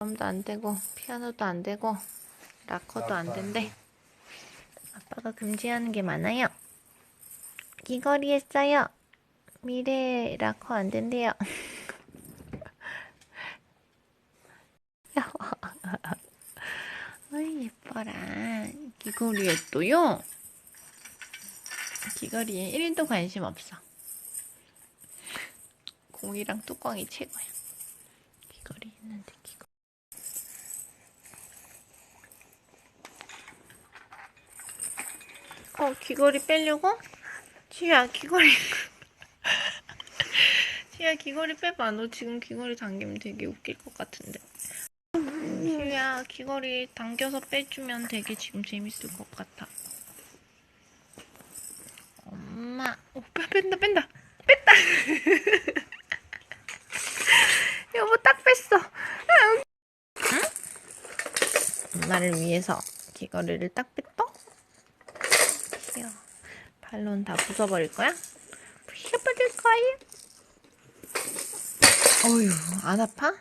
드럼도 안 되고 피아노도 안 되고 락커도 안 된대. 아빠가 금지하는 게 많아요. 귀걸이 했어요. 미래 락커 안 된대요. 어이 예뻐라. 귀걸이 했도요. 귀걸이에 1도 관심 없어. 공이랑 뚜껑이 최고야. 귀걸이 했는데 귀걸이. 어 귀걸이 빼려고? 지우야 귀걸이. 지우야 귀걸이 빼봐. 너 지금 귀걸이 당기면 되게 웃길 것 같은데. 지우야 귀걸이 당겨서 빼주면 되게 지금 재밌을 것 같아. 엄마, 오빠 뺀다 뺀다 뺐다. 여보 딱 뺐어. 응? 엄마를 위해서 귀걸이를 딱 뺐다. 귀여워. 발론 다 부숴버릴 거야? 부숴버릴 거야? 어휴, 안 아파?